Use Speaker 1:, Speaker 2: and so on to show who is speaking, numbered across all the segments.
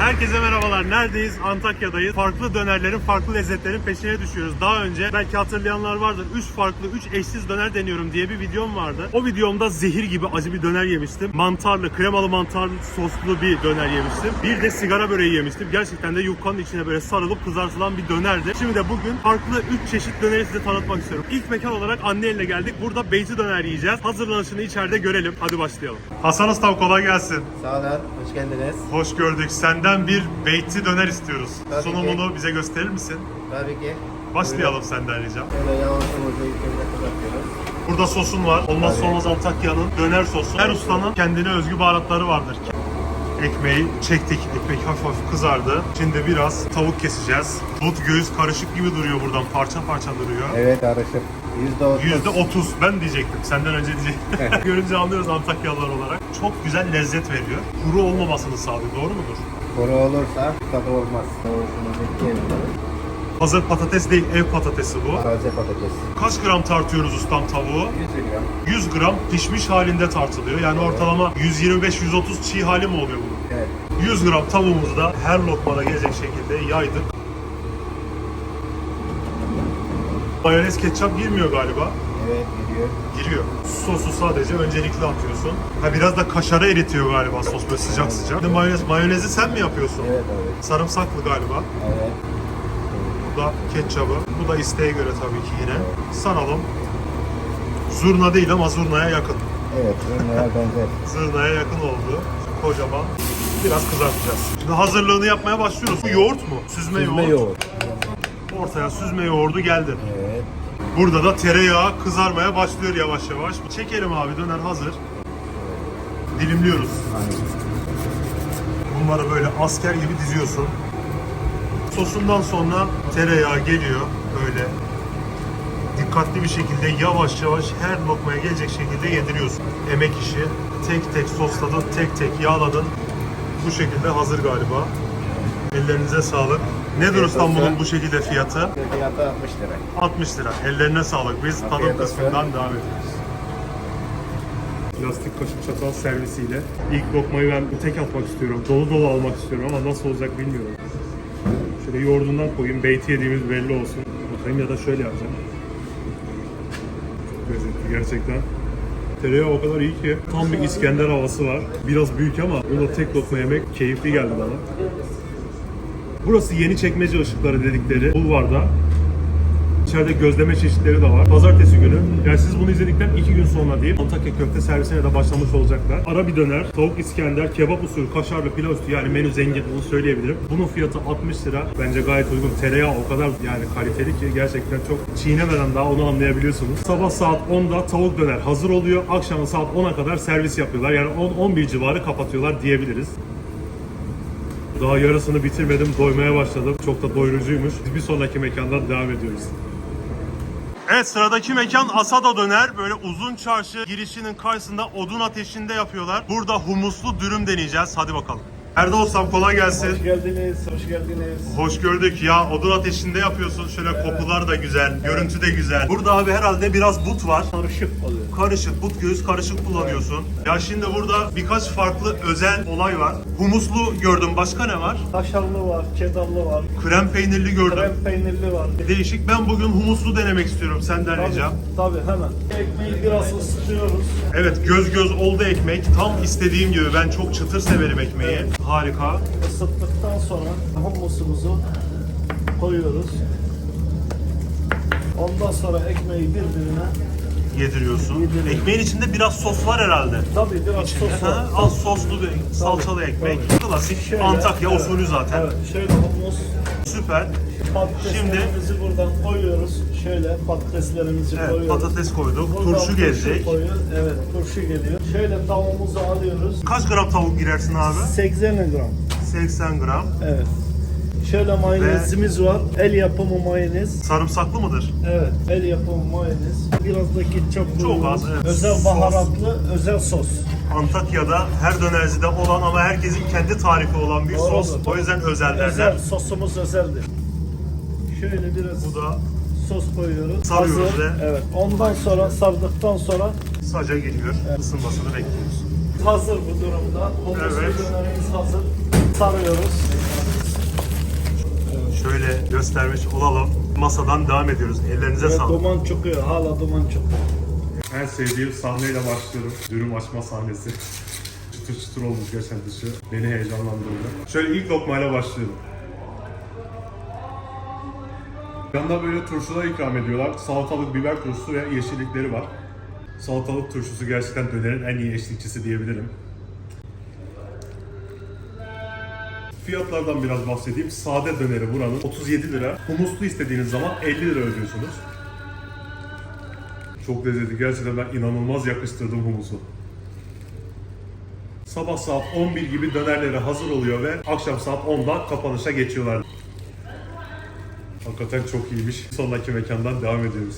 Speaker 1: Herkese merhabalar. Neredeyiz? Antakya'dayız. Farklı dönerlerin, farklı lezzetlerin peşine düşüyoruz. Daha önce belki hatırlayanlar vardır. 3 farklı, 3 eşsiz döner deniyorum diye bir videom vardı. O videomda zehir gibi acı bir döner yemiştim. Mantarlı, kremalı mantarlı soslu bir döner yemiştim. Bir de sigara böreği yemiştim. Gerçekten de yufkanın içine böyle sarılıp kızartılan bir dönerdi. Şimdi de bugün farklı 3 çeşit döneri size tanıtmak istiyorum. İlk mekan olarak anne eline geldik. Burada beyti döner yiyeceğiz. Hazırlanışını içeride görelim. Hadi başlayalım. Hasan Usta kolay gelsin.
Speaker 2: Sağ olun, hoş geldiniz.
Speaker 1: Hoş gördük. Senden bir beyti döner istiyoruz.
Speaker 2: Tabii
Speaker 1: Sunumunu bize gösterir misin?
Speaker 2: Tabii ki.
Speaker 1: Başlayalım senden ricam.
Speaker 2: Kızartıyoruz.
Speaker 1: Burada sosun var. Olmazsa olmaz Antakya'nın döner sosu. Her ustanın kendine özgü baharatları vardır. Ekmeği çektik. Ekmek hafif hafif kızardı. Şimdi biraz tavuk keseceğiz. But göğüs karışık gibi duruyor buradan. Parça parça duruyor.
Speaker 2: Evet, karışık. Yüzde otuz.
Speaker 1: Yüzde otuz ben diyecektim. Senden önce diyecektim. Görünce anlıyoruz Antakyalılar olarak. Çok güzel lezzet veriyor. Kuru olmamasını sağlıyor. Doğru mudur?
Speaker 2: Kuru olursa tadı olmaz. İkiye bölüyoruz.
Speaker 1: Hazır patates değil, ev patatesi bu.
Speaker 2: Taze patates.
Speaker 1: Kaç gram tartıyoruz ustam tavuğu?
Speaker 2: 100 gram.
Speaker 1: 100 gram pişmiş halinde tartılıyor. Yani ortalama 125-130 çiğ hali mi oluyor bunun?
Speaker 2: Evet.
Speaker 1: 100 gram tavuğumuzu da her lokmada gelecek şekilde yaydık. Mayonez ketçap girmiyor galiba.
Speaker 2: Evet, gidiyor.
Speaker 1: Giriyor. Sosu sadece öncelikli atıyorsun. Ha biraz da kaşarı eritiyor galiba sos böyle sıcak sıcak. Bir de mayonez, mayonezi sen mi yapıyorsun?
Speaker 2: Evet abi.
Speaker 1: Sarımsaklı galiba.
Speaker 2: Evet.
Speaker 1: Bu da ketçabı. Bu da isteğe göre tabii ki yine. Saralım. Zurna değil ama zurnaya yakın.
Speaker 2: Evet, ürünler benzer.
Speaker 1: Zırnaya yakın oldu. Kocaman. Biraz kızartacağız. Şimdi hazırlığını yapmaya başlıyoruz. Bu yoğurt mu? Süzme,
Speaker 2: Süzme
Speaker 1: yoğurt.
Speaker 2: yoğurt.
Speaker 1: Ortaya süzme yoğurdu geldi.
Speaker 2: Evet.
Speaker 1: Burada da tereyağı kızarmaya başlıyor yavaş yavaş. Çekelim abi döner hazır. Dilimliyoruz. Bunları böyle asker gibi diziyorsun. Sosundan sonra tereyağı geliyor böyle. Dikkatli bir şekilde yavaş yavaş her lokmaya gelecek şekilde yediriyorsun. Emek işi. Tek tek sosladın, tek tek yağladın. Bu şekilde hazır galiba. Ellerinize sağlık. Nedir
Speaker 2: olsun.
Speaker 1: bu şekilde fiyatı?
Speaker 2: Fiyatı 60 lira.
Speaker 1: 60 lira. Ellerine sağlık. Biz tadım
Speaker 2: Afiyet
Speaker 1: kısmından devam ediyoruz. Plastik kaşık çatal servisiyle ilk lokmayı ben tek atmak istiyorum. Dolu dolu almak istiyorum ama nasıl olacak bilmiyorum. Şöyle yoğurdundan koyayım. Beyti yediğimiz belli olsun. Bakayım ya da şöyle yapacağım. Çok lezzetli gerçekten. Tereyağı o kadar iyi ki tam bir İskender havası var. Biraz büyük ama bunu tek lokma yemek keyifli geldi bana. Burası yeni çekmece ışıkları dedikleri bulvarda. İçeride gözleme çeşitleri de var. Pazartesi günü. Yani siz bunu izledikten iki gün sonra değil. Antakya köfte servisine de başlamış olacaklar. Ara bir döner, tavuk iskender, kebap usulü, kaşarlı pilav üstü yani menü zengin bunu söyleyebilirim. Bunun fiyatı 60 lira. Bence gayet uygun. Tereyağı o kadar yani kaliteli ki gerçekten çok çiğnemeden daha onu anlayabiliyorsunuz. Sabah saat 10'da tavuk döner hazır oluyor. Akşam saat 10'a kadar servis yapıyorlar. Yani 10-11 civarı kapatıyorlar diyebiliriz. Daha yarısını bitirmedim, doymaya başladım. Çok da doyurucuymuş. Bir sonraki mekandan devam ediyoruz. Evet sıradaki mekan Asada Döner. Böyle uzun çarşı girişinin karşısında odun ateşinde yapıyorlar. Burada humuslu dürüm deneyeceğiz. Hadi bakalım. Erdal Ustam kolay gelsin.
Speaker 2: Hoş geldiniz, hoş geldiniz.
Speaker 1: Hoş gördük ya. Odun ateşinde yapıyorsun. Şöyle kokular da güzel, görüntü de güzel. Burada abi herhalde biraz but var.
Speaker 2: Karışık oluyor.
Speaker 1: Karışık, but göğüs karışık kullanıyorsun. Ya şimdi burada birkaç farklı özel olay var. Humuslu gördüm. Başka ne var?
Speaker 3: Kaşarlı var, çedarlı var,
Speaker 1: Krem peynirli gördüm.
Speaker 3: krem peynirli var.
Speaker 1: Değişik. Ben bugün humuslu denemek istiyorum senden
Speaker 3: Tabii,
Speaker 1: ricam.
Speaker 3: tabii hemen. Ekmeği biraz ısıtıyoruz.
Speaker 1: Evet göz göz oldu ekmek. Tam istediğim gibi. Ben çok çıtır severim ekmeği. Harika.
Speaker 3: Isıttıktan sonra humusumuzu koyuyoruz. Ondan sonra ekmeği birbirine
Speaker 1: Yediriyorsun.
Speaker 3: Yediriyorum.
Speaker 1: Ekmeğin içinde biraz sos var herhalde.
Speaker 3: tabii biraz sos var.
Speaker 1: Ha, az soslu bir salçalı ekmek. Klasik
Speaker 3: Şöyle,
Speaker 1: Antakya
Speaker 3: evet,
Speaker 1: usulü zaten.
Speaker 3: Evet, şöyle humus
Speaker 1: Süper.
Speaker 3: patateslerimizi buradan koyuyoruz. Şöyle patateslerimizi
Speaker 1: Evet,
Speaker 3: koyuyoruz.
Speaker 1: patates koyduk.
Speaker 3: Buradan
Speaker 1: Turşu gelecek.
Speaker 3: koyuyor. Evet, turşu geliyor. Şöyle tavuğumuzu alıyoruz.
Speaker 1: Kaç gram tavuk girersin abi?
Speaker 3: 80 gram.
Speaker 1: 80 gram.
Speaker 3: Evet. Şöyle mayonezimiz var. El yapımı mayonez.
Speaker 1: Sarımsaklı mıdır?
Speaker 3: Evet, el yapımı mayonez. Biraz da ketçap
Speaker 1: Çok az, evet.
Speaker 3: Özel
Speaker 1: Sos.
Speaker 3: baharatlı, özel sos.
Speaker 1: Antakya'da her dönercide olan ama herkesin kendi tarifi olan bir
Speaker 3: Doğrudur.
Speaker 1: sos. O yüzden özel derler.
Speaker 3: Özel, sosumuz özeldir. Şöyle biraz
Speaker 1: Bu da
Speaker 3: sos koyuyoruz.
Speaker 1: Sarıyoruz
Speaker 3: Hazır.
Speaker 1: ve-
Speaker 3: Evet. Ondan sonra sardıktan sonra
Speaker 1: saca giriyor. Isınmasını bekliyoruz.
Speaker 3: hazır bu durumda. Humuslu
Speaker 1: Evet.
Speaker 3: dönerimiz hazır. Sarıyoruz.
Speaker 1: şöyle göstermiş olalım. Masadan devam ediyoruz. Ellerinize
Speaker 3: Ve
Speaker 1: sağlık.
Speaker 3: duman çıkıyor. Hala duman çıkıyor.
Speaker 1: En sevdiğim sahneyle başlıyorum. Dürüm açma sahnesi. Çıtır çıtır olmuş gerçekten dışı. Beni heyecanlandırdı. Şöyle ilk lokmayla başlıyorum. Yanında böyle turşular ikram ediyorlar. Salatalık, biber turşusu ve yeşillikleri var. Salatalık turşusu gerçekten dönerin en iyi eşlikçisi diyebilirim. Fiyatlardan biraz bahsedeyim. Sade döneri buranın 37 lira. Humuslu istediğiniz zaman 50 lira ödüyorsunuz. Çok lezzetli. Gerçekten ben inanılmaz yakıştırdım humusu. Sabah saat 11 gibi dönerleri hazır oluyor ve akşam saat 10'da kapanışa geçiyorlar. Hakikaten çok iyiymiş. Sonraki mekandan devam ediyoruz.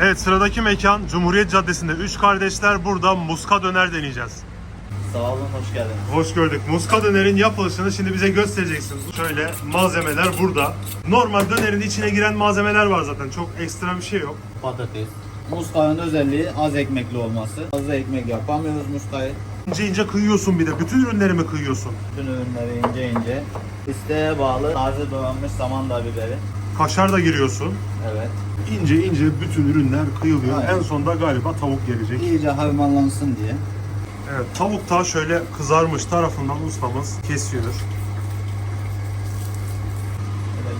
Speaker 1: Evet sıradaki mekan Cumhuriyet Caddesi'nde. Üç kardeşler burada muska döner deneyeceğiz.
Speaker 2: Sağ olun, hoş geldiniz.
Speaker 1: Hoş gördük. Muska dönerin yapılışını şimdi bize göstereceksin. Şöyle malzemeler burada. Normal dönerin içine giren malzemeler var zaten. Çok ekstra bir şey yok.
Speaker 2: Patates. Muska'nın özelliği az ekmekli olması. Fazla ekmek yapamıyoruz Muska'yı.
Speaker 1: İnce ince kıyıyorsun bir de. Bütün ürünleri mi kıyıyorsun?
Speaker 2: Bütün ürünleri ince ince. İsteğe bağlı taze doğranmış samandağ biberi.
Speaker 1: Kaşar da giriyorsun.
Speaker 2: Evet.
Speaker 1: İnce ince bütün ürünler kıyılıyor.
Speaker 2: Aynen.
Speaker 1: En sonda galiba tavuk gelecek.
Speaker 2: İyice harmanlansın diye.
Speaker 1: Evet, tavuk da şöyle kızarmış tarafından ustamız kesiyor.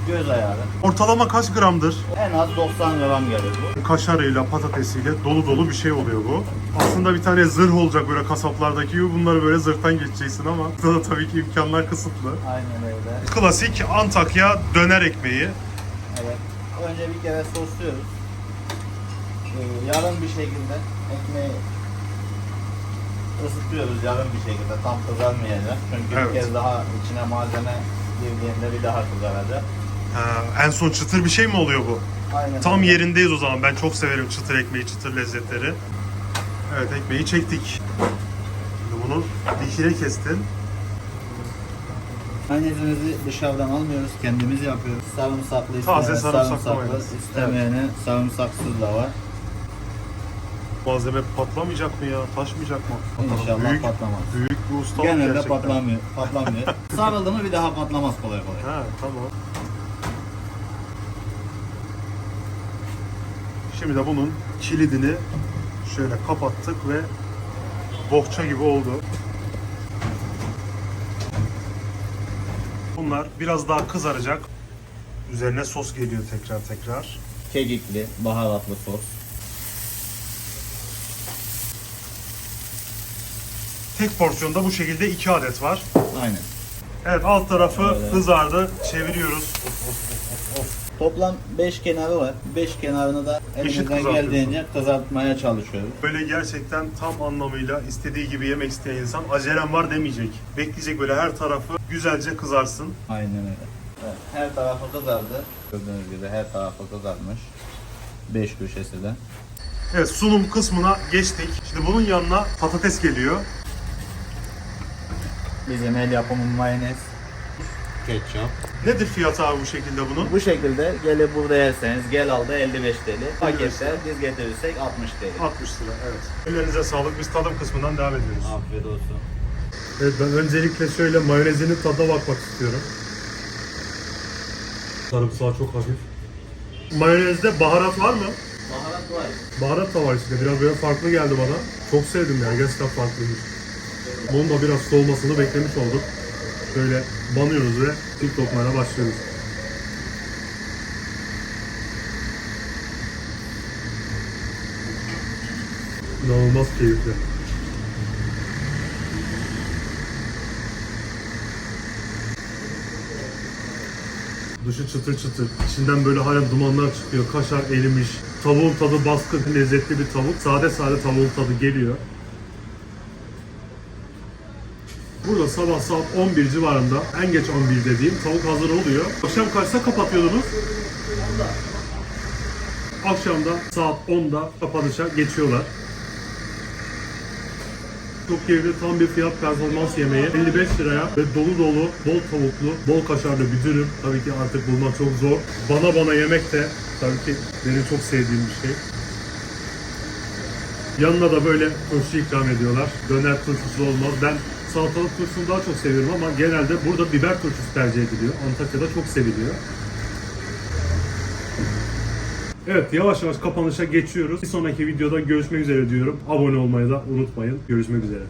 Speaker 2: Böyle göz ayarı.
Speaker 1: Ortalama kaç gramdır?
Speaker 2: En az 90 gram gelir bu.
Speaker 1: Kaşarıyla, patatesiyle dolu dolu bir şey oluyor bu. Aslında bir tane zırh olacak böyle kasaplardaki gibi bunları böyle zırhtan geçeceksin ama burada da tabii ki imkanlar kısıtlı.
Speaker 2: Aynen öyle.
Speaker 1: Klasik Antakya döner ekmeği.
Speaker 2: Evet. Önce bir kere sosluyoruz. Ee, yarım bir şekilde ekmeği ısıtıyoruz yarım bir şekilde tam kızarmayacak. Çünkü
Speaker 1: Evet.
Speaker 2: bir kez daha içine malzeme girdiğinde bir daha kızaracak.
Speaker 1: Ha, en son çıtır bir şey mi oluyor bu?
Speaker 2: Aynen.
Speaker 1: Tam
Speaker 2: öyle.
Speaker 1: yerindeyiz o zaman. Ben çok severim çıtır ekmeği, çıtır lezzetleri. Evet ekmeği çektik. Şimdi bunu dikine kestin.
Speaker 2: Mayonezimizi dışarıdan almıyoruz, kendimiz yapıyoruz. Sarımsaklı
Speaker 1: Taze
Speaker 2: isteyene
Speaker 1: sarımsaklı mayonez.
Speaker 2: istemeyene sarımsaksız da var.
Speaker 1: Malzeme patlamayacak mı ya? Taşmayacak mı?
Speaker 2: İnşallah
Speaker 1: büyük,
Speaker 2: patlamaz.
Speaker 1: Büyük bir ustalık
Speaker 2: Genelde
Speaker 1: gerçekten.
Speaker 2: patlamıyor. patlamıyor. Sarıldı mı bir daha patlamaz kolay kolay.
Speaker 1: Ha tamam. Şimdi de bunun kilidini şöyle kapattık ve bohça gibi oldu. Bunlar biraz daha kızaracak. Üzerine sos geliyor tekrar tekrar.
Speaker 2: Kekikli, baharatlı sos.
Speaker 1: Tek porsiyonda bu şekilde iki adet var.
Speaker 2: Aynen.
Speaker 1: Evet alt tarafı
Speaker 2: Öyle.
Speaker 1: kızardı. Çeviriyoruz.
Speaker 2: Toplam 5 kenarı var. 5 kenarını da elimizden geldiğince kızartmaya çalışıyoruz.
Speaker 1: Böyle gerçekten tam anlamıyla istediği gibi yemek isteyen insan acelem var demeyecek. Bekleyecek böyle her tarafı güzelce kızarsın.
Speaker 2: Aynen öyle. Evet, her tarafı kızardı. Gördüğünüz gibi her tarafı kızarmış. 5 köşesi de.
Speaker 1: Evet sunum kısmına geçtik. Şimdi bunun yanına patates geliyor.
Speaker 2: Bizim el yapımı mayonez. Ketçap.
Speaker 1: Nedir fiyatı abi bu şekilde bunun?
Speaker 2: Bu şekilde gelip burada yerseniz gel aldı 55 TL. Paketler biz getirirsek 60 TL.
Speaker 1: 60 lira evet. Ellerinize sağlık. Biz tadım kısmından devam ediyoruz.
Speaker 2: Afiyet olsun.
Speaker 1: Evet ben öncelikle şöyle mayonezinin tadına bakmak istiyorum. Sarımsağı çok hafif. Mayonezde baharat var mı?
Speaker 2: Baharat var.
Speaker 1: Baharat da var içinde. Biraz böyle farklı geldi bana. Çok sevdim yani. Gerçekten farklıymış. Bunun da biraz soğumasını beklemiş olduk. Şöyle banıyoruz ve ilk lokmayla başlıyoruz. İnanılmaz keyifli. Dışı çıtır çıtır. İçinden böyle halen dumanlar çıkıyor. Kaşar erimiş. Tavuğun tadı baskın, lezzetli bir tavuk. Sade sade tavuğun tadı geliyor. Burada sabah saat 11 civarında, en geç 11 dediğim tavuk hazır oluyor. Akşam kaçta kapatıyordunuz? Akşamda saat 10'da kapanışa geçiyorlar. Çok keyifli tam bir fiyat performans yemeği. 55 liraya ve dolu dolu, bol tavuklu, bol kaşarlı bir dürüm. Tabii ki artık bulmak çok zor. Bana bana yemek de tabii ki benim çok sevdiğim bir şey. Yanına da böyle turşu ikram ediyorlar. Döner turşusu olmaz. Ben salatalık turşusunu daha çok seviyorum ama genelde burada biber turşusu tercih ediliyor. Antakya'da çok seviliyor. Evet yavaş yavaş kapanışa geçiyoruz. Bir sonraki videoda görüşmek üzere diyorum. Abone olmayı da unutmayın. Görüşmek üzere.